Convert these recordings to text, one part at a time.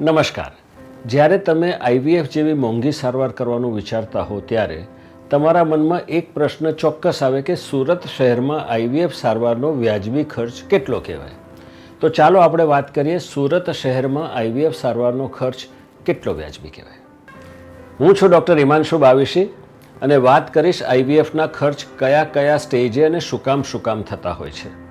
નમસ્કાર. જ્યારે તમે આઈવીએફ જેવી મોંઘી સારવાર કરવાનું વિચારતા હો ત્યારે તમારા મનમાં એક પ્રશ્ન ચોક્કસ આવે કે સુરત શહેરમાં આઈવીએફ સારવારનો વ્યાજબી ખર્ચ કેટલો કહેવાય? તો ચાલો આપણે વાત કરીએ સુરત શહેરમાં આઈવીએફ સારવારનો ખર્ચ કેટલો વ્યાજબી કહેવાય? હું છું ડૉક્ટર હિમાંશુ બાવીશી અને વાત કરીશ આઈવીએફના ખર્ચ કયા કયા સ્ટેજે અને શું કામ શું કામ થતા હોય છે.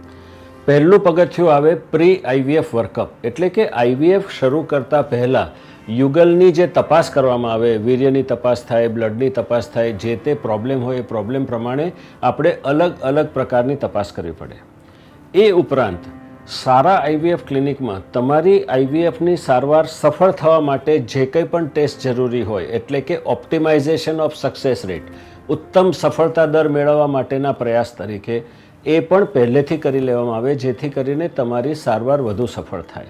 પહેલું પગથિયું આવે પ્રી આઈવીએફ વર્કઅપ એટલે કે આઈવીએફ શરૂ કરતાં પહેલાં યુગલની જે તપાસ કરવામાં આવે, વીર્યની તપાસ થાય, બ્લડની તપાસ થાય, જે તે પ્રોબ્લેમ હોય એ પ્રોબ્લેમ પ્રમાણે આપણે અલગ અલગ પ્રકારની તપાસ કરવી પડે. એ ઉપરાંત સારા આઈવીએફ ક્લિનિકમાં તમારી આઈવીએફની સારવાર સફળ થવા માટે જે કંઈ પણ ટેસ્ટ જરૂરી હોય, એટલે કે ઓપ્ટિમાઇઝેશન ઓફ સક્સેસ રેટ, ઉત્તમ સફળતા દર મેળવવા માટેના પ્રયાસ તરીકે એ પણ પહેલેથી કરી લેવામાં આવે, જેથી કરીને તમારી સારવાર વધુ સફળ થાય.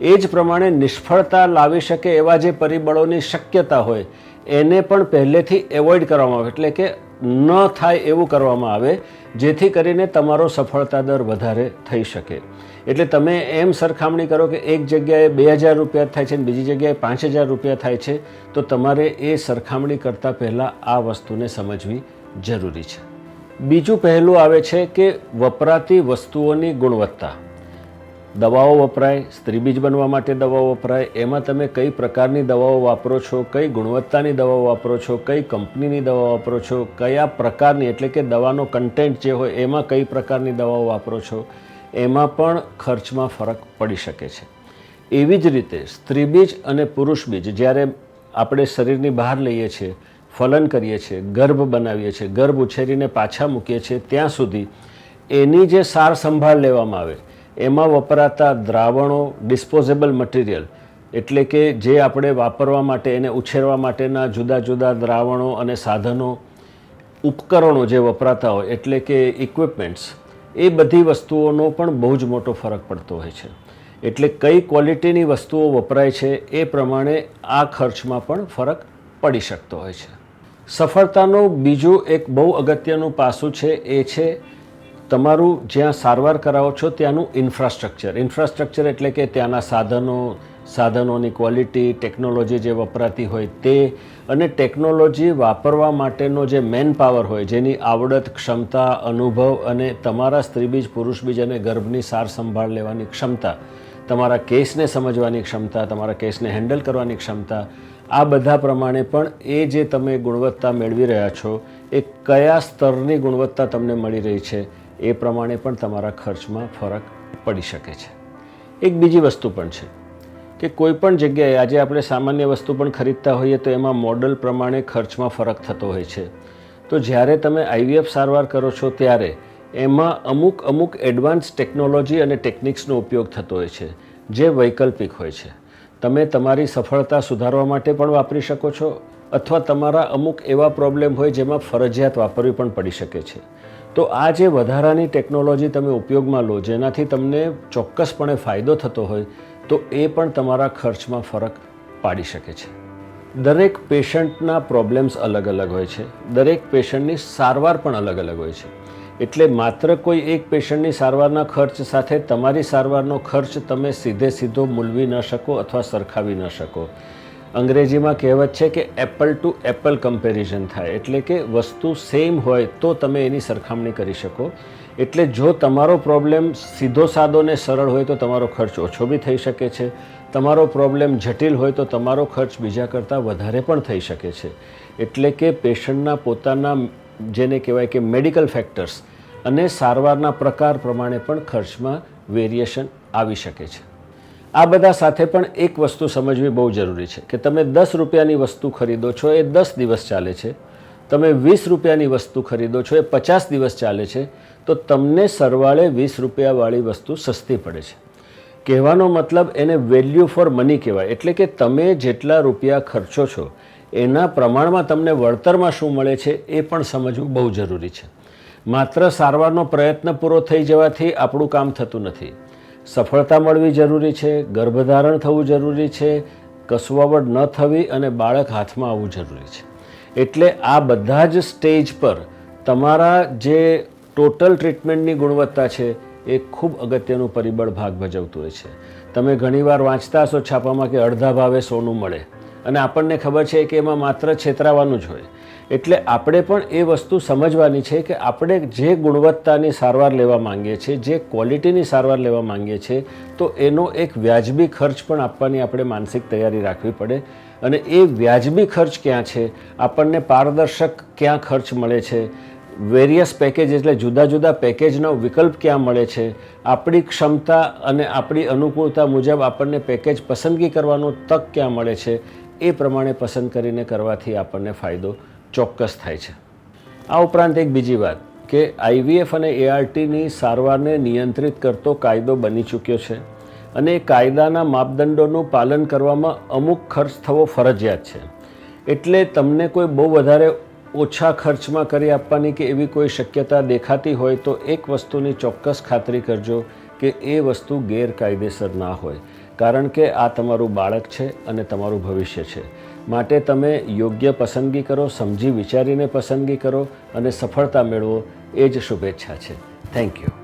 એ જ પ્રમાણે નિષ્ફળતા લાવી શકે એવા જે પરિબળોની શક્યતા હોય, એને પણ પહેલેથી એવોઇડ કરવામાં આવે, એટલે કે ન થાય એવું કરવામાં આવે, જેથી કરીને તમારો સફળતા દર વધારે થઈ શકે. એટલે તમે એમ સરખામણી કરો કે એક જગ્યાએ બે હજાર રૂપિયા થાય છે અને બીજી જગ્યાએ પાંચ હજાર રૂપિયા થાય છે, તો તમારે એ સરખામણી કરતાં પહેલાં આ વસ્તુને સમજવી જરૂરી છે. બીજું પહેલું આવે છે કે વપરાતી વસ્તુઓની ગુણવત્તા. દવાઓ વપરાય સ્ત્રીબીજ બનવા માટે દવાઓ વપરાય, એમાં તમે કઈ પ્રકારની દવાઓ વાપરો છો, કઈ ગુણવત્તાની દવાઓ વાપરો છો, કઈ કંપનીની દવા વાપરો છો, કયા પ્રકારની, એટલે કે દવાનો કન્ટેન્ટ જે હોય, એમાં કઈ પ્રકારની દવાઓ વાપરો છો, એમાં પણ ખર્ચમાં ફરક પડી શકે છે. એવી જ રીતે સ્ત્રીબીજ અને પુરુષ બીજ, જ્યારે આપણે શરીરની બહાર લઈએ છીએ ફલન કરીએ છીએ, ગર્ભ બનાવીએ છીએ, ગર્ભ ઉછેરીને પાછા મૂકીએ છીએ, ત્યાં સુધી એની જે સાર સંભાળ લેવામાં આવે, એમાં વપરાતા દ્રાવણો ડિસ્પોઝેબલ મટીરિયલ એટલે કે જે આપણે વાપરવા માટે એને ઉછેરવા માટેના જુદા જુદા દ્રાવણો અને સાધનો, ઉપકરણો જે વપરાતા હોય, એટલે કે ઇક્વિપમેન્ટ્સ એ બધી વસ્તુઓનો પણ બહુ જ મોટો ફરક પડતો હોય છે. એટલે કઈ ક્વોલિટીની વસ્તુઓ વપરાય છે એ પ્રમાણે આ ખર્ચમાં પણ ફરક પડી શકતો હોય છે. સફળતાનું બીજું એક બહુ અગત્યનું પાસું છે, એ છે તમારું જ્યાં સારવાર કરાવો છો ત્યાંનું ઇન્ફ્રાસ્ટ્રક્ચર ઇન્ફ્રાસ્ટ્રક્ચર એટલે કે ત્યાંના સાધનો, સાધનોની ક્વોલિટી ટેકનોલોજી જે વપરાતી હોય તે અને ટેકનોલોજી વાપરવા માટેનો જે મેન પાવર હોય, જેની આવડત, ક્ષમતા, અનુભવ અને તમારા સ્ત્રીબીજ, પુરુષબીજ અને ગર્ભની સાર સંભાળ લેવાની ક્ષમતા તમારા કેસને સમજવાની ક્ષમતા, તમારા કેસને હેન્ડલ કરવાની ક્ષમતા, આ બધા પ્રમાણે પણ એ જે તમે ગુણવત્તા મેળવી રહ્યા છો, એ કયા સ્તરની ગુણવત્તા તમને મળી રહી છે, એ પ્રમાણે પણ તમારા ખર્ચમાં ફરક પડી શકે છે. એક બીજી વસ્તુ પણ છે કે કોઈ પણ જગ્યાએ આજે આપણે સામાન્ય વસ્તુ પણ ખરીદતા હોઈએ તો એમાં મોડલ પ્રમાણે ખર્ચમાં ફરક થતો હોય છે. તો જ્યારે તમે આઈવીએફ સારવાર કરો છો ત્યારે એમાં અમુક અમુક એડવાન્સ ટેકનોલોજી અને ટેકનિક્સનો ઉપયોગ થતો હોય છે, જે વૈકલ્પિક હોય છે. તમે તમારી સફળતા સુધારવા માટે પણ વાપરી શકો છો, અથવા તમારા અમુક એવા પ્રોબ્લેમ હોય જેમાં ફરજિયાત વાપરવી પણ પડી શકે છે. તો આ જે વધારાની ટેકનોલોજી તમે ઉપયોગમાં લો, જેનાથી તમને ચોક્કસપણે ફાયદો થતો હોય, તો એ પણ તમારા ખર્ચમાં ફરક પાડી શકે છે. દરેક પેશન્ટના પ્રોબ્લેમ્સ અલગ અલગ હોય છે, દરેક પેશન્ટની સારવાર પણ અલગ અલગ હોય છે. એટલે માત્ર કોઈ એક પેશન્ટની સારવારના ખર્ચ સાથે તમારી સારવારનો ખર્ચ તમે સીધે સીધો મૂલવી ન શકો અથવા સરખાવી ન શકો. અંગ્રેજીમાં કહેવત છે કે એપલ ટુ એપલ કમ્પેરિઝન થાય. એટલે કે વસ્તુ સેમ હોય તો તમે એની સરખામણી કરી શકો. એટલે જો તમારો પ્રોબ્લેમ સીધો સાદો ને સરળ હોય તો તમારો ખર્ચ ઓછો બી થઈ શકે છે. તમારો પ્રોબ્લેમ જટિલ હોય તો તમારો ખર્ચ બીજા કરતાં વધારે પણ થઈ શકે છે. એટલે કે પેશન્ટના પોતાના જેને કહેવાય કે મેડિકલ ફેક્ટર્સ અને સારવારના પ્રકાર પ્રમાણે પણ ખર્ચમાં વેરિએશન આવી શકે છે. આ બધા સાથે પણ એક વસ્તુ સમજવી બહુ જરૂરી છે કે તમે દસ રૂપિયાની વસ્તુ ખરીદો છો એ દસ દિવસ ચાલે છે. તમે વીસ રૂપિયાની વસ્તુ ખરીદો છો એ પચાસ દિવસ ચાલે છે. તો તમને સરવાળે વીસ રૂપિયાવાળી વસ્તુ સસ્તી પડે છે. કહેવાનો મતલબ એને વેલ્યુ ફોર મની કહેવાય. એટલે કે તમે જેટલા રૂપિયા ખર્ચો છો એના પ્રમાણમાં તમને વળતરમાં શું મળે છે એ પણ સમજવું બહુ જરૂરી છે. માત્ર સારવારનો પ્રયત્ન પૂરો થઈ જવાથી આપણું કામ થતું નથી. સફળતા મળવી જરૂરી છે, ગર્ભધારણ થવું જરૂરી છે, કસવાવડ ન થવી અને બાળક હાથમાં આવવું જરૂરી છે. એટલે આ બધા જ સ્ટેજ પર તમારા જે ટોટલ ટ્રીટમેન્ટની ગુણવત્તા છે એ ખૂબ અગત્યનું પરિબળ ભાગ ભજવતું હોય છે. તમે ઘણીવાર વાંચતા હશો છાપામાં કે અડધા ભાવે સોનું મળે. અને આપણને ખબર છે કે એમાં માત્ર છેતરાવાનું જ હોય. એટલે આપણે પણ એ વસ્તુ સમજવાની છે કે આપણે જે ગુણવત્તાની સારવાર લેવા માંગીએ છીએ, જે ક્વોલિટીની સારવાર લેવા માંગીએ છીએ, તો એનો એક વ્યાજબી ખર્ચ પણ આપવાની આપણે માનસિક તૈયારી રાખવી પડે. અને એ વ્યાજબી ખર્ચ ક્યાં છે? આપણને પારદર્શક ક્યાં ખર્ચ મળે છે? વેરિયસ પેકેજ એટલે જુદા જુદા પેકેજનો વિકલ્પ ક્યાં મળે છે? આપણી ક્ષમતા અને આપણી અનુકૂળતા મુજબ આપણને પેકેજ પસંદગી કરવાનો તક ક્યાં મળે છે? એ પ્રમાણે પસંદ કરીને કરવાથી આપણને ફાયદો ચોક્કસ થાય છે. આ ઉપરાંત એક બીજી વાત કે આઈવીએફ અને એઆરટીની સારવારને નિયંત્રિત કરતો કાયદો બની ચૂક્યો છે અને કાયદાના માપદંડોનું પાલન કરવામાં અમુક ખર્ચ થવો ફરજિયાત છે. એટલે તમને કોઈ બહુ વધારે ઓછા ખર્ચમાં કરી આપવાની કે એવી કોઈ શક્યતા દેખાતી હોય તો એક વસ્તુની ચોક્કસ ખાતરી કરજો કે એ વસ્તુ ગેરકાયદેસર ના હોય. કારણ કે આ તમારું બાળક છે અને તમારું ભવિષ્ય છે. માટે તમે યોગ્ય પસંદગી કરો, સમજી વિચારીને પસંદગી કરો અને સફળતા મેળવો એ જ શુભેચ્છા છે. Thank you